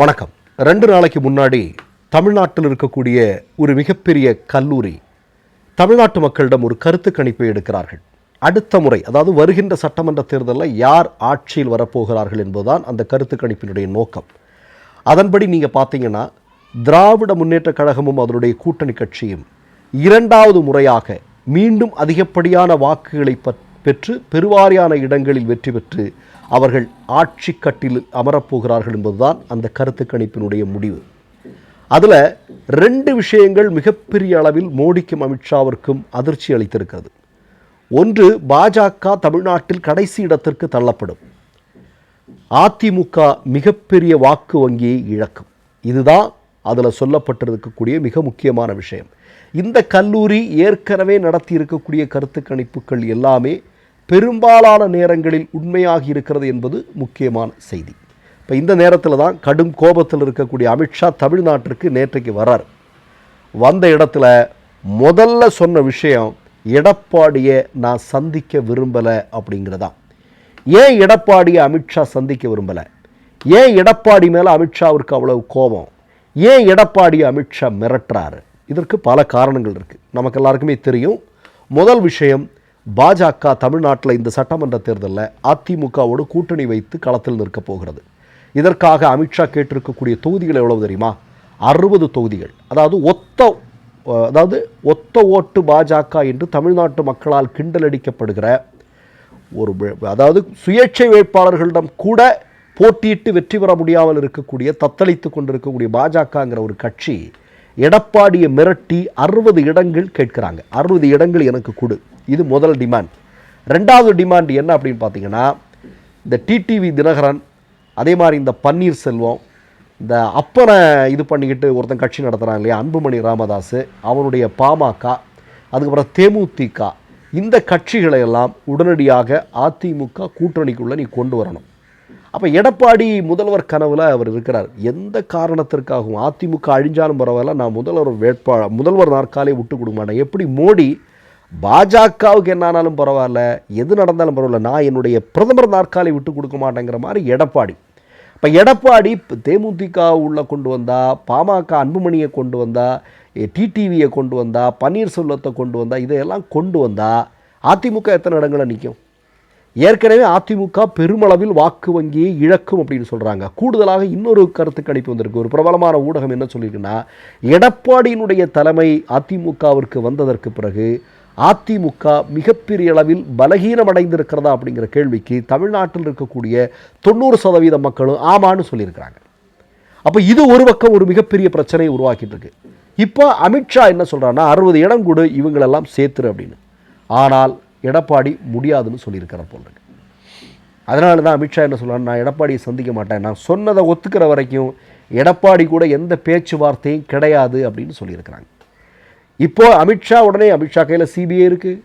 வணக்கம். ரெண்டு நாளைக்கு முன்னாடி தமிழ்நாட்டில் இருக்கக்கூடிய ஒரு மிகப்பெரிய கல்லூரி தமிழ்நாட்டு மக்களிடம் ஒரு கருத்து கணிப்பை எடுக்கிறார்கள். அடுத்த முறை அதாவது வருகின்ற சட்டமன்ற தேர்தலில் யார் ஆட்சியில் வரப்போகிறார்கள் என்பதுதான் அந்த கருத்து கணிப்பினுடைய நோக்கம். அதன்படி நீங்கள் பார்த்தீங்கன்னா திராவிட முன்னேற்ற கழகமும் அதனுடைய கூட்டணி கட்சியும் இரண்டாவது முறையாக மீண்டும் அதிகப்படியான வாக்குகளை பெற்று பெருவாரியான இடங்களில் வெற்றி பெற்று அவர்கள் ஆட்சி கட்டில் அமரப்போகிறார்கள் என்பதுதான் அந்த கருத்து கணிப்பினுடைய முடிவு. அதில் ரெண்டு விஷயங்கள் மிகப்பெரிய அளவில் மோடிக்கும் அமித்ஷாவிற்கும் அதிர்ச்சி அளித்திருக்கிறது. ஒன்று பாஜக தமிழ்நாட்டில் கடைசி இடத்திற்கு தள்ளப்படும். அதிமுக மிகப்பெரிய வாக்கு வங்கியை இழக்கும். இதுதான் அதில் சொல்லப்பட்டிருக்கக்கூடிய மிக முக்கியமான விஷயம். இந்த கல்லூரி ஏற்கனவே நடத்தி இருக்கக்கூடிய கருத்து கணிப்புகள் எல்லாமே பெரும்பாலான நேரங்களில் உண்மையாகி இருக்கிறது என்பது முக்கியமான செய்தி. இப்போ இந்த நேரத்தில் தான் கடும் கோபத்தில் இருக்கக்கூடிய அமித்ஷா தமிழ்நாட்டிற்கு நேற்றைக்கு வரார். வந்த இடத்துல முதல்ல சொன்ன விஷயம் எடப்பாடியை நான் சந்திக்க விரும்பலை அப்படிங்கிறதான் ஏன் எடப்பாடியை அமித்ஷா சந்திக்க விரும்பலை? ஏன் எடப்பாடி மேலே அமித்ஷாவிற்கு அவ்வளவு கோபம்? ஏன் எடப்பாடி அமித்ஷா மிரட்டுறாரு? இதற்கு பல காரணங்கள் இருக்குது நமக்கு எல்லாருக்குமே தெரியும். முதல் விஷயம் பாஜக தமிழ்நாட்டில் இந்த சட்டமன்ற தேர்தலில் அதிமுகவோடு கூட்டணி வைத்து களத்தில் நிற்கப் போகிறது. இதற்காக அமித்ஷா கேட்டிருக்கக்கூடிய தொகுதிகள் எவ்வளவு தெரியுமா? அறுபது தொகுதிகள். அதாவது ஒத்த அதாவது ஒத்த ஓட்டு பாஜக என்று தமிழ்நாட்டு மக்களால் கிண்டலடிக்கப்படுகிற ஒரு அதாவது சுயேட்சை வேட்பாளர்களிடம் கூட போட்டியிட்டு வெற்றி பெற முடியாமல் இருக்கக்கூடிய தத்தளித்து கொண்டிருக்கக்கூடிய பாஜகங்கிற ஒரு கட்சி எடப்பாடியை மிரட்டி அறுபது இடங்கள் கேட்குறாங்க. அறுபது இடங்கள் எனக்கு கொடு. இது முதல் டிமாண்ட் ரெண்டாவது டிமாண்ட் என்ன அப்படின்னு பார்த்தீங்கன்னா இந்த டிடிவி தினகரன் அதே மாதிரி இந்த பன்னீர்செல்வம் இந்த அப்பனை இது பண்ணிக்கிட்டு ஒருத்தன் கட்சி நடத்துகிறான் இல்லையா அன்புமணி ராமதாஸ் அவனுடைய பாமக அதுக்கப்புறம் தேமுதிக இந்த கட்சிகளை எல்லாம் உடனடியாக அதிமுக கூட்டணிக்குள்ளே நீ கொண்டு வரணும். அப்போ எடப்பாடி முதல்வர் கனவில் அவர் இருக்கிறார். எந்த காரணத்திற்காகவும் அதிமுக அழிஞ்சாலும் பரவாயில்ல நான் முதல்வர் வேட்பா முதல்வர் நாற்காலே விட்டு கொடுக்க மாட்டேன். எப்படி மோடி பாஜகவுக்கு என்ன ஆனாலும் பரவாயில்ல எது நடந்தாலும் பரவாயில்ல நான் என்னுடைய பிரதமர் நாற்காலை விட்டு கொடுக்க மாட்டேங்கிற மாதிரி எடப்பாடி. இப்போ எடப்பாடி தேமுதிக உள்ளே கொண்டு வந்தா பாமக அன்புமணியை கொண்டு வந்தா டிடிவியை கொண்டு வந்தா பன்னீர்செல்வத்தை கொண்டு வந்தா இதையெல்லாம் கொண்டு வந்தா அதிமுக எத்தனை இடங்களில் நிற்கும்? ஏற்கனவே அதிமுக பெருமளவில் வாக்கு வங்கியை இழக்கும் அப்படின்னு சொல்கிறாங்க கூடுதலாக இன்னொரு கருத்து கணிப்பு வந்திருக்கு. ஒரு பிரபலமான ஊடகம் என்ன சொல்லியிருக்குன்னா எடப்பாடியினுடைய தலைமை அதிமுகவிற்கு வந்ததற்கு பிறகு அதிமுக மிகப்பெரிய அளவில் பலகீனமடைந்திருக்கிறதா அப்படிங்கிற கேள்விக்கு தமிழ்நாட்டில் இருக்கக்கூடிய தொண்ணூறு சதவீத மக்களும் ஆமான்னு சொல்லியிருக்கிறாங்க. அப்போ இது ஒரு பக்கம் ஒரு மிகப்பெரிய பிரச்சனையை உருவாக்கிட்டு இருக்கு இப்போ அமித்ஷா என்ன சொல்கிறான்னா அறுபது இடம் கொடு இவங்களெல்லாம் சேர்த்துரு அப்படின்னு. ஆனால் எடப்பாடி முடியாதுன்னு சொல்லியிருக்கிறார் போல் இருக்கு. அதனால தான் அமித்ஷா என்ன சொல்றாரு நான் எடப்பாடியை சந்திக்க மாட்டேன். நான் சொன்னதை ஒத்துக்கிற வரைக்கும் எடப்பாடி கூட எந்த பேச்சுவார்த்தையும் கிடையாது அப்படின்னு சொல்லியிருக்கிறாங்க. இப்போது அமித்ஷா உடனே அமித்ஷா கையில் சிபிஐ இருக்குது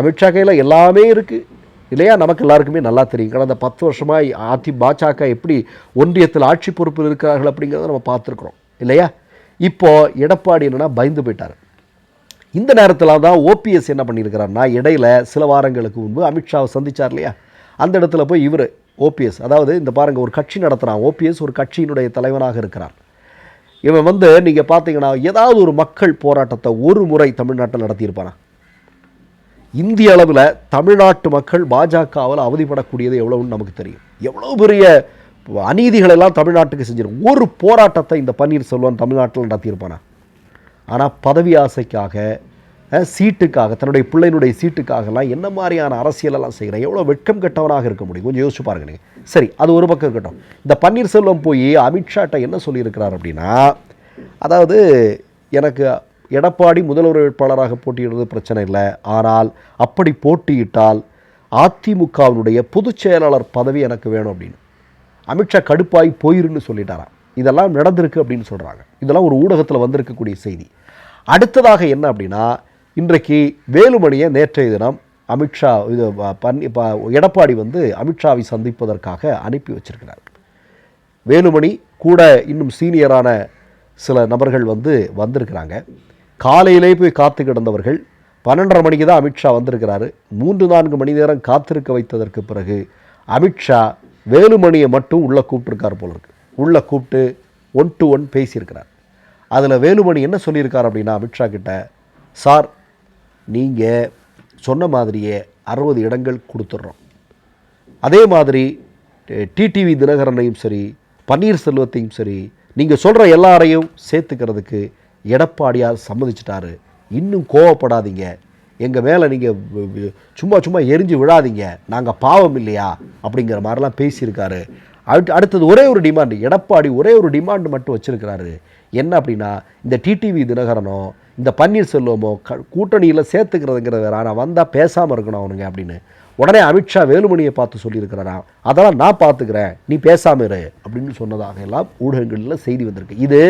அமித்ஷா கையில் எல்லாமே இருக்குது இல்லையா? நமக்கு எல்லாருக்குமே நல்லா தெரியும். கடந்த பத்து வருஷமாக அதி பாஜக எப்படி ஒன்றியத்தில் ஆட்சி பொறுப்பில் இருக்கிறார்கள் அப்படிங்கிறத நம்ம பார்த்துருக்குறோம். இல்லையா? இப்போது எடப்பாடி என்னென்னா பயந்து போயிட்டார். இந்த நேரத்தில் தான் ஓபிஎஸ் என்ன பண்ணியிருக்கிறார்னா இடையில சில வாரங்களுக்கு முன்பு அமித்ஷாவை சந்திச்சார் இல்லையா? அந்த இடத்துல போய் இவர் ஓபிஎஸ் அதாவது இந்த பாருங்கள் ஒரு கட்சி நடத்துகிறான் ஓபிஎஸ் ஒரு கட்சியினுடைய தலைவனாக இருக்கிறார் இவன் வந்து நீங்கள் பார்த்தீங்கன்னா ஏதாவது ஒரு மக்கள் போராட்டத்தை ஒரு முறை தமிழ்நாட்டில் நடத்தியிருப்பானா? இந்திய அளவில் தமிழ்நாட்டு மக்கள் பாஜகவில் அவதிப்படக்கூடியது எவ்வளோன்னு நமக்கு தெரியும். எவ்வளோ பெரிய அநீதிகளெல்லாம் தமிழ்நாட்டுக்கு செஞ்சிடும் ஒரு போராட்டத்தை இந்த பன்னீர்செல்வம் தமிழ்நாட்டில் நடத்தியிருப்பானா? ஆனால் பதவி ஆசைக்காக சீட்டுக்காக தன்னுடைய பிள்ளையினுடைய சீட்டுக்காகலாம் என்ன மாதிரியான அரசியலெல்லாம் செய்கிறேன் எவ்வளோ வெட்கம் கெட்டவனாக இருக்க முடியும்? கொஞ்சம் யோசிச்சு பாருங்க நீங்கள் சரி அது ஒரு பக்கம் இருக்கட்டும். இந்த பன்னீர்செல்வம் போய் அமித்ஷாட்ட என்ன சொல்லியிருக்கிறார் அப்படின்னா அதாவது எனக்கு எடப்பாடி முதல்வர் வேட்பாளராக போட்டியிடுறது பிரச்சனை இல்லை. ஆனால் அப்படி போட்டியிட்டால் அதிமுகவினுடைய பொதுச் செயலாளர் பதவி எனக்கு வேணும் அப்படின்னு. அமித்ஷா கடுப்பாய் போயிருன்னு சொல்லிட்டாராம். இதெல்லாம் நடந்திருக்கு அப்படின்னு சொல்கிறாங்க இதெல்லாம் ஒரு ஊடகத்தில் வந்திருக்கக்கூடிய செய்தி. அடுத்ததாக என்ன அப்படின்னா இன்றைக்கு வேலுமணியை நேற்றைய தினம் அமித்ஷா இது ப- ப- எடப்பாடி வந்து அமித்ஷாவை சந்திப்பதற்காக அனுப்பி வச்சிருக்கிறார். வேலுமணி கூட இன்னும் சீனியரான சில நபர்கள் வந்து வந்திருக்கிறாங்க. காலையிலே போய் காத்து கிடந்தவர்கள் பன்னெண்டரை மணிக்கு தான் அமித்ஷா வந்திருக்கிறாரு. மூன்று நான்கு மணி நேரம் காத்திருக்க வைத்ததற்கு பிறகு அமித்ஷா வேலுமணியை மட்டும் உள்ளே கூப்பிட்டுருக்கார் போல இருக்கு. உள்ளே கூப்பிட்டு ஒன் டு ஒன் பேசியிருக்கிறார். அதில் வேலுமணி என்ன சொல்லியிருக்கார் அப்படின்னா அமித்ஷா கிட்ட சார் நீங்கள் சொன்ன மாதிரியே அறுபது இடங்கள் கொடுத்துட்றோம். அதே மாதிரி டிடிவி தினகரனையும் சரி பன்னீர்செல்வத்தையும் சரி நீங்கள் சொல்கிற எல்லாரையும் சேர்த்துக்கிறதுக்கு எடப்பாடியார் சம்மதிச்சிட்டாரு. இன்னும் கோவப்படாதீங்க. எங்கள் மேலே நீங்கள் சும்மா சும்மா எரிஞ்சு விழாதீங்க. நாங்கள் பாவம் இல்லையா? அப்படிங்கிற மாதிரிலாம் பேசியிருக்காரு. அடுத்து அடுத்தது ஒரே ஒரு டிமாண்டு எடப்பாடி ஒரே ஒரு டிமாண்டு மட்டும் வச்சுருக்கிறாரு. என்ன அப்படின்னா இந்த டிடிவி தினகரனோ இந்த பன்னீர்செல்வமோ க கூட்டணியில் சேர்த்துக்கிறதுங்கிறது வேற ஆனால் வந்தால் பேசாமல் இருக்கணும் அவனுங்க அப்படின்னு. உடனே அமித்ஷா வேலுமணியை பார்த்து சொல்லியிருக்கிறாராம் அதெல்லாம் நான் பார்த்துக்கிறேன். நீ பேசாமல் இரு. அப்படின்னு சொன்னதாக எல்லாம் ஊடகங்களில் செய்தி வந்திருக்கு. இது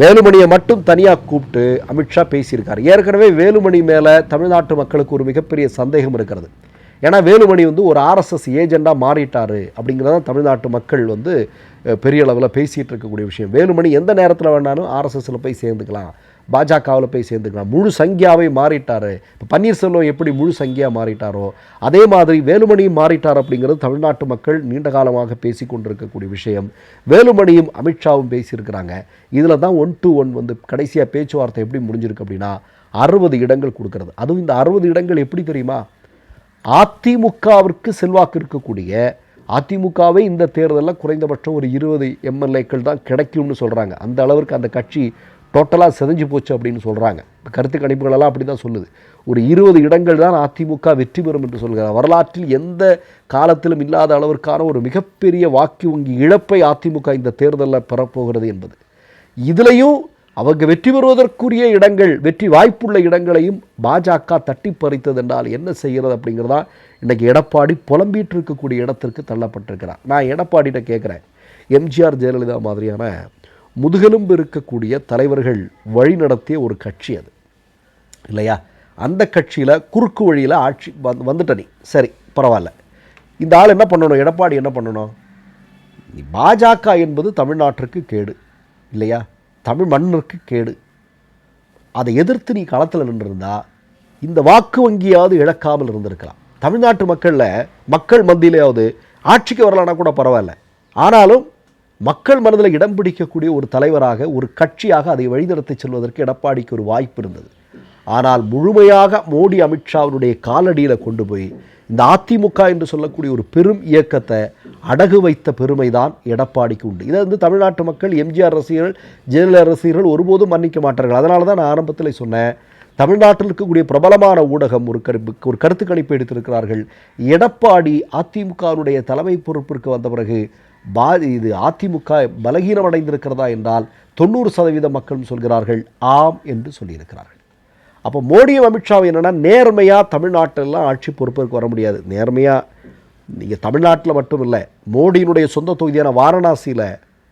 வேலுமணியை மட்டும் தனியாக கூப்பிட்டு அமித்ஷா பேசியிருக்கார். ஏற்கனவே வேலுமணி மேலே தமிழ்நாட்டு மக்களுக்கு ஒரு மிகப்பெரிய சந்தேகம் இருக்கிறது. ஏன்னா வேலுமணி வந்து ஒரு ஆர்எஸ்எஸ் ஏஜெண்டாக மாறிட்டாரு அப்படிங்கிறத தமிழ்நாட்டு மக்கள் வந்து பெரிய அளவில் பேசிகிட்டு இருக்கக்கூடிய விஷயம். வேலுமணி எந்த நேரத்தில் வேணாலும் ஆர்எஸ்எஸில் போய் சேர்ந்துக்கலாம். பாஜகவில் போய் சேர்ந்துக்கலாம். முழு சங்கியாவை மாறிட்டார். இப்போ பன்னீர்செல்வம் எப்படி முழு சங்கியா மாறிட்டாரோ அதே மாதிரி வேலுமணியும் மாறிட்டார் அப்படிங்கிறது தமிழ்நாட்டு மக்கள் நீண்ட காலமாக பேசி கொண்டிருக்கக்கூடிய விஷயம். வேலுமணியும் அமித்ஷாவும் பேசியிருக்கிறாங்க. இதில் தான் ஒன் டு ஒன் வந்து கடைசியாக பேச்சுவார்த்தை எப்படி முடிஞ்சிருக்கு அப்படின்னா அறுபது இடங்கள் கொடுக்கறது. அதுவும் இந்த அறுபது இடங்கள் எப்படி தெரியுமா? அதிமுகவிற்கு செல்வாக்கு இருக்கக்கூடிய அதிமுகவே இந்த தேர்தலில் குறைந்தபட்சம் ஒரு இருபது எம்எல்ஏக்கள் தான் கிடைக்கும்னு சொல்கிறாங்க அந்த அளவிற்கு அந்த கட்சி டோட்டலாக செதஞ்சு போச்சு அப்படின்னு சொல்கிறாங்க கருத்து கணிப்புகளெல்லாம் அப்படி தான் சொல்லுது. ஒரு இருபது இடங்கள் தான் அதிமுக வெற்றி பெறும் என்று சொல்கிறார். வரலாற்றில் எந்த காலத்திலும் இல்லாத அளவிற்கான ஒரு மிகப்பெரிய வாக்கு வங்கி இழப்பை அதிமுக இந்த தேர்தலில் பெறப்போகிறது என்பது. இதிலையும் அவங்க வெற்றி பெறுவதற்குரிய இடங்கள் வெற்றி வாய்ப்புள்ள இடங்களையும் பாஜக தட்டி பறித்தது என்றால் என்ன செய்கிறது அப்படிங்கிறதா இன்றைக்கி எடப்பாடி புலம்பிட்டு இருக்கக்கூடிய இடத்திற்கு தள்ளப்பட்டிருக்கிறார். நான் எடப்பாடிகிட்ட கேட்குறேன். எம்ஜிஆர் ஜெயலலிதா மாதிரியான முதுகெலும்பு இருக்கக்கூடிய தலைவர்கள் வழி நடத்திய ஒரு கட்சி அது. இல்லையா? அந்த கட்சியில் குறுக்கு வழியில் ஆட்சி வந்து வந்துட்ட நீ. சரி பரவாயில்ல. இந்த ஆள் என்ன பண்ணணும்? எடப்பாடி என்ன பண்ணணும்? நீ பாஜக என்பது தமிழ்நாட்டிற்கு கேடு. இல்லையா? தமிழ் மண்ணிற்கு கேடு. அதை எதிர்த்து நீ களத்தில் நின்றிருந்தா இந்த வாக்கு வங்கியாவது இழக்காமல் இருந்திருக்கலாம். தமிழ்நாட்டு மக்களில் மக்கள் மத்தியிலேயாவது ஆட்சிக்கு வரலான்னா கூட பரவாயில்ல. ஆனாலும் மக்கள் மனதில் இடம் பிடிக்கக்கூடிய ஒரு தலைவராக ஒரு கட்சியாக அதை வழிநடத்தி செல்வதற்கு எடப்பாடிக்கு ஒரு வாய்ப்பு இருந்தது. ஆனால் முழுமையாக மோடி அமித்ஷாவினுடைய காலடியில் கொண்டு போய் இந்த அதிமுக என்று சொல்லக்கூடிய ஒரு பெரும் இயக்கத்தை அடகு வைத்த பெருமைதான் எடப்பாடிக்கு உண்டு. இதை வந்து தமிழ்நாட்டு மக்கள் எம்ஜிஆர் ரசிகர்கள் ஜெயலலிதா ரசிகர்கள் ஒருபோதும் மன்னிக்க மாட்டார்கள். அதனால தான் நான் ஆரம்பத்தில் சொன்னேன் தமிழ்நாட்டில் இருக்கக்கூடிய பிரபலமான ஊடகம் ஒரு கரு ஒரு கருத்து கணிப்பு எடுத்திருக்கிறார்கள். எடப்பாடி அதிமுகவினுடைய தலைமை பொறுப்பிற்கு வந்த பிறகு பா இது அதிமுக பலகீனம் அடைந்திருக்கிறதா என்றால் தொண்ணூறு சதவீத மக்களும் சொல்கிறார்கள். ஆம் என்று சொல்லியிருக்கிறார்கள். அப்போ மோடியும் அமித்ஷாவும் என்னென்னா நேர்மையாக தமிழ்நாட்டிலலாம் ஆட்சி பொறுப்பிற்கு வர முடியாது. நேர்மையாக நீங்கள் தமிழ்நாட்டில் மட்டும் இல்லை மோடியினுடைய சொந்த தொகுதியான வாரணாசியில்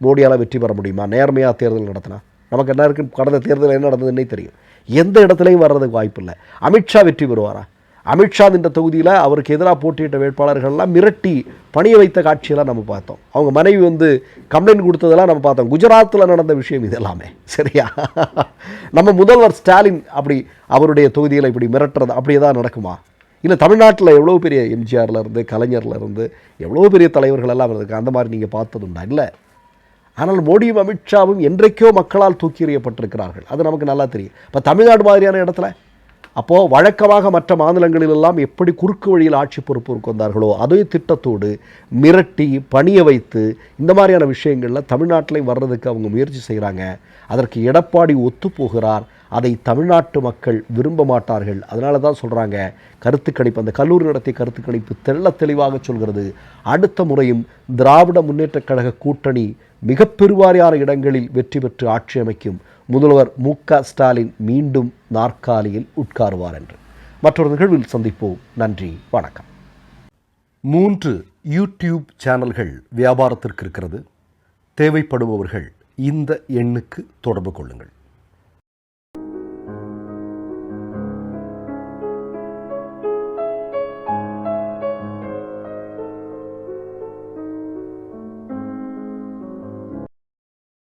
மோடியால் வெற்றி பெற முடியுமா? நேர்மையாக தேர்தல் நடத்தினா. நமக்கு என்ன இருக்கு? கடந்த தேர்தலில் என்ன நடந்ததுன்னே தெரியும். எந்த இடத்துலையும் வர்றதுக்கு வாய்ப்பு இல்லை அமித்ஷா வெற்றி பெறுவாரா? அமித்ஷா இந்த தொகுதியில் அவருக்கு எதிராக போட்டியிட்ட வேட்பாளர்கள்லாம் மிரட்டி பணிய வைத்த காட்சியெல்லாம் நம்ம பார்த்தோம். அவங்க மனைவி வந்து கம்ப்ளைண்ட் கொடுத்ததெல்லாம் நம்ம பார்த்தோம். குஜராத்தில் நடந்த விஷயம் இது எல்லாமே சரியா? நம்ம முதல்வர் ஸ்டாலின் அப்படி அவருடைய தொகுதியில் இப்படி மிரட்டுறது அப்படி தான் நடக்குமா? இல்லை தமிழ்நாட்டில் எவ்வளோ பெரிய எம்ஜிஆர்லேருந்து கலைஞர்லேருந்து கலைஞர்ல இருந்து எவ்வளோ பெரிய தலைவர்கள் எல்லாம் இருக்கு அந்த மாதிரி நீங்கள் பார்த்ததுண்டா இல்லை. ஆனால் மோடியும் அமித்ஷாவும் என்றைக்கோ மக்களால் தூக்கி எறியப்பட்டிருக்கிறார்கள். அது நமக்கு நல்லா தெரியும். இப்போ தமிழ்நாடு மாதிரியான இடத்துல அப்போது வழக்கமாக மற்ற மாநிலங்களிலெல்லாம் எப்படி குறுக்கு வழியில் ஆட்சி பொறுப்பு வந்தார்களோ அதே திட்டத்தோடு மிரட்டி பணிய வைத்து இந்த மாதிரியான விஷயங்களில் தமிழ்நாட்டிலையும் வர்றதுக்கு அவங்க முயற்சி செய்கிறாங்க அதற்கு எடப்பாடி ஒத்துப்போகிறார் அதை தமிழ்நாட்டு மக்கள் விரும்ப மாட்டார்கள். அதனால தான் சொல்கிறாங்க கருத்து கணிப்பு அந்த கல்லூரி நடத்திய கருத்து கணிப்பு தெள்ள தெளிவாக சொல்கிறது. அடுத்த முறையும் திராவிட முன்னேற்றக் கழக கூட்டணி மிக பெருவாரியான இடங்களில் வெற்றி பெற்று ஆட்சி அமைக்கும். முதல்வர் மு க ஸ்டாலின் மீண்டும் நாற்காலியில் உட்காருவார் என்று. மற்றொரு நிகழ்வில் சந்திப்போம். நன்றி வணக்கம். மூன்று யூடியூப் சேனல்கள் வியாபாரத்திற்கு இருக்கிறது. தேவைப்படுபவர்கள் இந்த எண்ணுக்கு தொடர்பு கொள்ளுங்கள்.